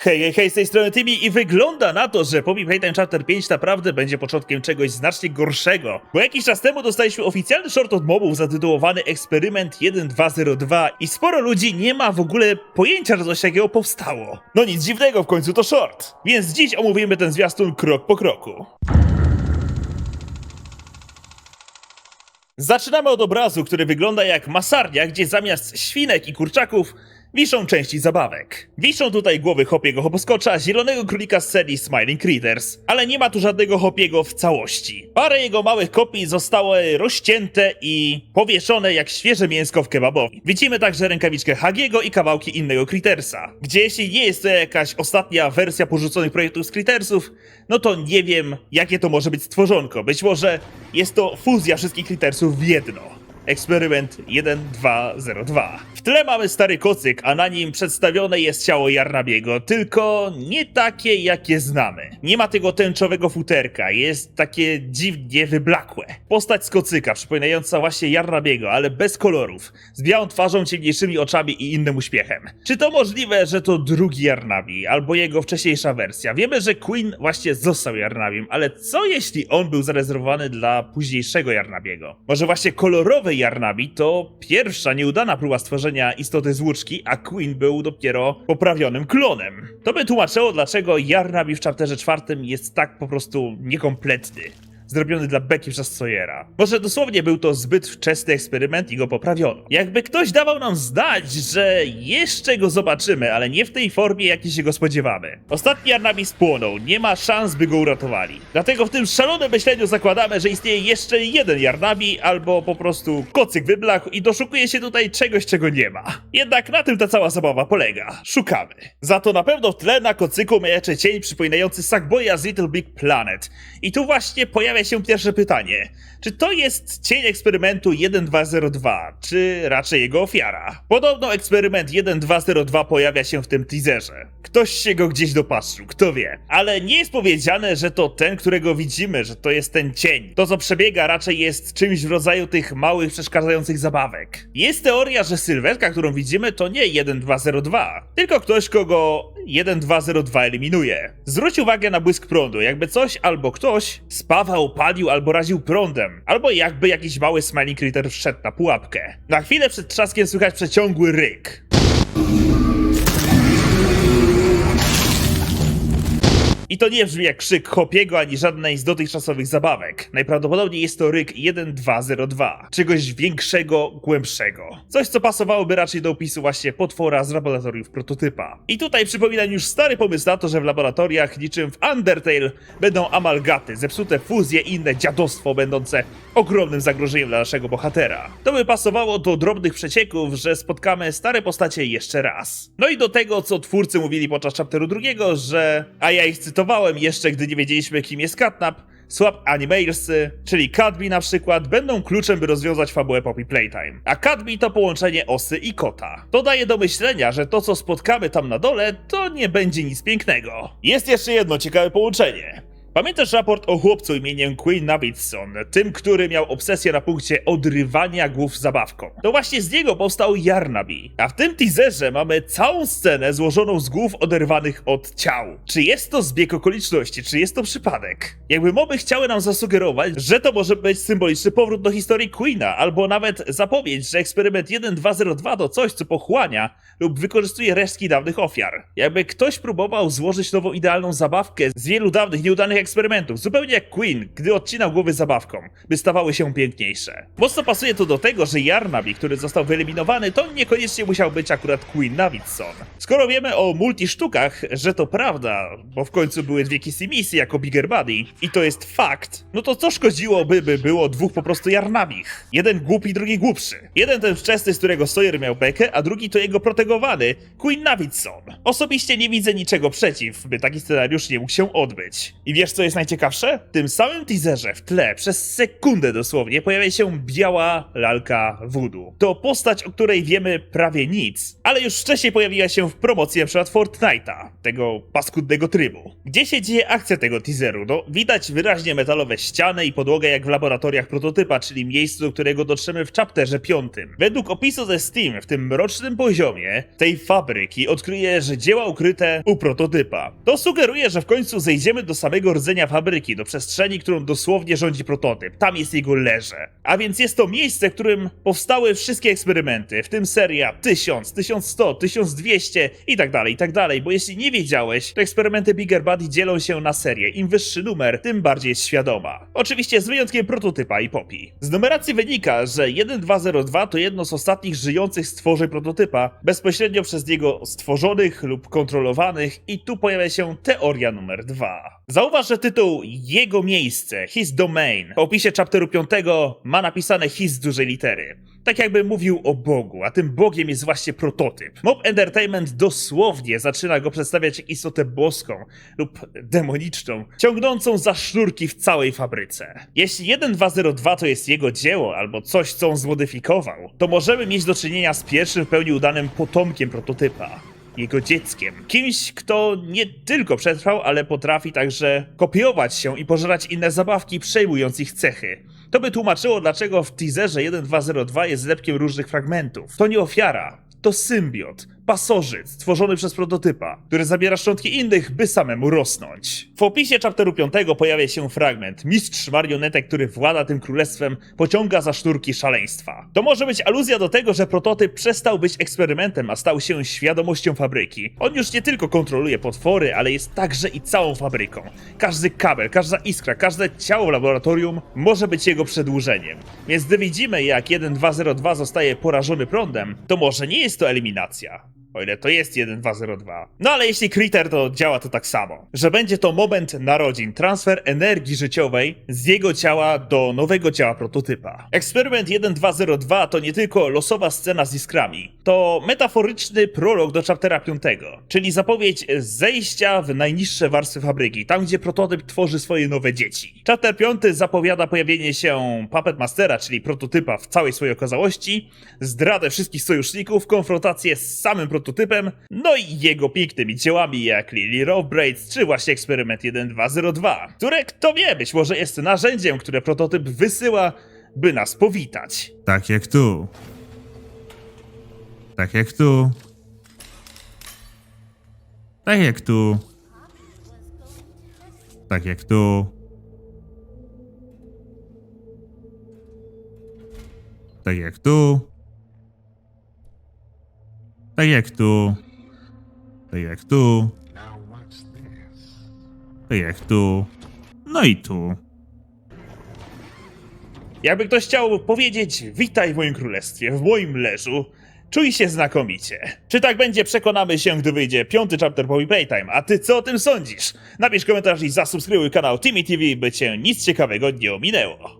Hej, hej, hej, z tej strony Tymi i wygląda na to, że Poppy Playtime Chapter 5 naprawdę będzie początkiem czegoś znacznie gorszego. Bo jakiś czas temu dostaliśmy oficjalny short od mobów zatytułowany Eksperyment 1202 i sporo ludzi nie ma w ogóle pojęcia, że coś takiego powstało. No nic dziwnego, w końcu to short. Więc dziś omówimy ten zwiastun krok po kroku. Zaczynamy od obrazu, który wygląda jak masarnia, gdzie zamiast świnek i kurczaków wiszą części zabawek. Wiszą tutaj głowy Hopiego Hoposkocza, zielonego królika z serii Smiling Critters, ale nie ma tu żadnego Hopiego w całości. Parę jego małych kopii zostały rozcięte i powieszone jak świeże mięsko w kebabowi. Widzimy także rękawiczkę Hagiego i kawałki innego Crittersa, gdzie jeśli nie jest to jakaś ostatnia wersja porzuconych projektów z Crittersów, no to nie wiem jakie to może być stworzonko. Być może jest to fuzja wszystkich Crittersów w jedno. Eksperyment 1202. Tle mamy stary kocyk, a na nim przedstawione jest ciało Jarnabiego, tylko nie takie, jakie znamy. Nie ma tego tęczowego futerka, jest takie dziwnie wyblakłe. Postać z kocyka, przypominająca właśnie Jarnabiego, ale bez kolorów, z białą twarzą, ciemniejszymi oczami i innym uśmiechem. Czy to możliwe, że to drugi Jarnabi, albo jego wcześniejsza wersja? Wiemy, że Queen właśnie został Jarnabim, ale co jeśli on był zarezerwowany dla późniejszego Jarnabiego? Może właśnie kolorowy Jarnabi to pierwsza nieudana próba stworzenia istoty z łuczki, a Queen był dopiero poprawionym klonem. To by tłumaczyło, dlaczego Jarnabi w chapterze czwartym jest tak po prostu niekompletny. Zrobiony dla Becky przez Sawyera. Może dosłownie był to zbyt wczesny eksperyment i go poprawiono. Jakby ktoś dawał nam znać, że jeszcze go zobaczymy, ale nie w tej formie, jakiej się go spodziewamy. Ostatni Arnabi spłonął, nie ma szans, by go uratowali. Dlatego w tym szalonym myśleniu zakładamy, że istnieje jeszcze jeden Jarnabi, albo po prostu kocyk wyblachł i doszukuje się tutaj czegoś, czego nie ma. Jednak na tym ta cała zabawa polega. Szukamy. Za to na pewno w tle na kocyku majaczy cień przypominający Sackboya z Little Big Planet. I tu właśnie pojawia się pierwsze pytanie. Czy to jest cień eksperymentu 1202, czy raczej jego ofiara? Podobno eksperyment 1202 pojawia się w tym teaserze. Ktoś się go gdzieś dopatrzył, kto wie. Ale nie jest powiedziane, że to ten, którego widzimy, że to jest ten cień. To, co przebiega, raczej jest czymś w rodzaju tych małych, przeszkadzających zabawek. Jest teoria, że sylwetka, którą widzimy, to nie 1202, tylko ktoś, kogo 1202 eliminuje. Zwróć uwagę na błysk prądu, jakby coś albo ktoś spawał, palił albo raził prądem, albo jakby jakiś mały smiling critter wszedł na pułapkę. Na chwilę przed trzaskiem słychać przeciągły ryk. I to nie brzmi jak krzyk Hopiego ani żadnej z dotychczasowych zabawek. Najprawdopodobniej jest to ryk 1202, czegoś większego, głębszego. Coś, co pasowałoby raczej do opisu właśnie potwora z laboratoriów prototypa. I tutaj przypominam już stary pomysł na to, że w laboratoriach, niczym w Undertale, będą amalgaty, zepsute fuzje i inne dziadostwo będące ogromnym zagrożeniem dla naszego bohatera. To by pasowało do drobnych przecieków, że spotkamy stare postacie jeszcze raz. No i do tego, co twórcy mówili podczas chapteru drugiego, że, a ja ich cytowałem jeszcze, gdy nie wiedzieliśmy, kim jest Catnap, Swap Animalsy, czyli Cadby na przykład, będą kluczem, by rozwiązać fabułę Poppy Playtime. A Cadby to połączenie osy i kota. To daje do myślenia, że to, co spotkamy tam na dole, to nie będzie nic pięknego. Jest jeszcze jedno ciekawe połączenie. Pamiętasz raport o chłopcu imieniem Queen Navidson, tym, który miał obsesję na punkcie odrywania głów zabawką? To właśnie z niego powstał Yarnaby. A w tym teaserze mamy całą scenę złożoną z głów oderwanych od ciał. Czy jest to zbieg okoliczności, czy jest to przypadek? Jakby moby chciały nam zasugerować, że to może być symboliczny powrót do historii Queena, albo nawet zapowiedź, że eksperyment 1202 to coś, co pochłania lub wykorzystuje resztki dawnych ofiar. Jakby ktoś próbował złożyć nową idealną zabawkę z wielu dawnych, nieudanych eksperymentów, zupełnie jak Queen, gdy odcinał głowy zabawką, by stawały się piękniejsze. Mocno pasuje to do tego, że Yarnaby, który został wyeliminowany, to niekoniecznie musiał być akurat Queen Navidson. Skoro wiemy o multi-sztukach, że to prawda, bo w końcu były dwie Kissy misje jako Bigger Buddy, i to jest fakt, no to co szkodziłoby, by było dwóch po prostu Yarnabich? Jeden głupi, drugi głupszy. Jeden ten wczesny, z którego Sawyer miał bekę, a drugi to jego protegowany, Queen Navidson. Osobiście nie widzę niczego przeciw, by taki scenariusz nie mógł się odbyć. I wiesz co co jest najciekawsze? W tym samym teaserze w tle przez sekundę dosłownie pojawia się biała lalka voodoo. To postać, o której wiemy prawie nic, ale już wcześniej pojawiła się w promocji np. Fortnite'a, tego paskudnego trybu. Gdzie się dzieje akcja tego teaseru? No, widać wyraźnie metalowe ściany i podłogę jak w laboratoriach prototypa, czyli miejscu, do którego dotrzemy w chapterze piątym. Według opisu ze Steam, w tym mrocznym poziomie tej fabryki odkryje, że dzieła ukryte u prototypa. To sugeruje, że w końcu zejdziemy do samego rdzenia fabryki, do przestrzeni, którą dosłownie rządzi prototyp. Tam jest jego leże. A więc jest to miejsce, w którym powstały wszystkie eksperymenty, w tym seria 1000, 1100, 1200 i tak dalej, i tak dalej. Bo jeśli nie wiedziałeś, to eksperymenty Bigger Buddy dzielą się na serię. Im wyższy numer, tym bardziej jest świadoma. Oczywiście z wyjątkiem prototypa i Poppy. Z numeracji wynika, że 1202 to jedno z ostatnich żyjących stworzeń prototypa, bezpośrednio przez niego stworzonych lub kontrolowanych i tu pojawia się teoria numer 2. Zauważ, że tytuł Jego miejsce, His Domain, w opisie chapteru 5 ma napisane His z dużej litery. Tak jakby mówił o Bogu, a tym Bogiem jest właśnie prototyp. Mob Entertainment dosłownie zaczyna go przedstawiać jak istotę boską lub demoniczną, ciągnącą za sznurki w całej fabryce. Jeśli 1202 to jest jego dzieło albo coś, co on zmodyfikował, to możemy mieć do czynienia z pierwszym w pełni udanym potomkiem prototypa jego dzieckiem. Kimś, kto nie tylko przetrwał, ale potrafi także kopiować się i pożerać inne zabawki, przejmując ich cechy. To by tłumaczyło, dlaczego w teaserze 1202 jest zlepkiem różnych fragmentów. To nie ofiara, to symbiot, pasożyt stworzony przez prototypa, który zabiera szczątki innych, by samemu rosnąć. W opisie chapteru 5 pojawia się fragment. Mistrz marionetek, który włada tym królestwem, pociąga za sznurki szaleństwa. To może być aluzja do tego, że prototyp przestał być eksperymentem, a stał się świadomością fabryki. On już nie tylko kontroluje potwory, ale jest także i całą fabryką. Każdy kabel, każda iskra, każde ciało w laboratorium może być jego przedłużeniem. Więc gdy widzimy, jak 1202 zostaje porażony prądem, to może nie jest to eliminacja. O ile to jest 1202. No ale jeśli Critter, to działa to tak samo. Że będzie to moment narodzin, transfer energii życiowej z jego ciała do nowego ciała prototypa. Eksperyment 1202 to nie tylko losowa scena z iskrami. To metaforyczny prolog do chaptera 5, czyli zapowiedź zejścia w najniższe warstwy fabryki, tam gdzie prototyp tworzy swoje nowe dzieci. Chapter 5 zapowiada pojawienie się Puppet Mastera, czyli prototypa w całej swojej okazałości, zdradę wszystkich sojuszników, konfrontację z samym prototypem, no i jego pięknymi dziełami jak Lily Rough Braids, czy właśnie eksperyment 1202, które kto wie, być może jest narzędziem, które prototyp wysyła, by nas powitać. Tak jak tu. Tak jak tu. Tak jak tu. Tak jak tu. Tak jak tu. Tak jak tu. Tak jak tu. Tak jak tu. No i tu. Jakby ktoś chciał powiedzieć, witaj w moim królestwie, w moim leżu, czuj się znakomicie. Czy tak będzie, przekonamy się, gdy wyjdzie piąty chapter Poppy Playtime, a ty co o tym sądzisz? Napisz komentarz i zasubskrybuj kanał Timmy TV, by cię nic ciekawego nie ominęło.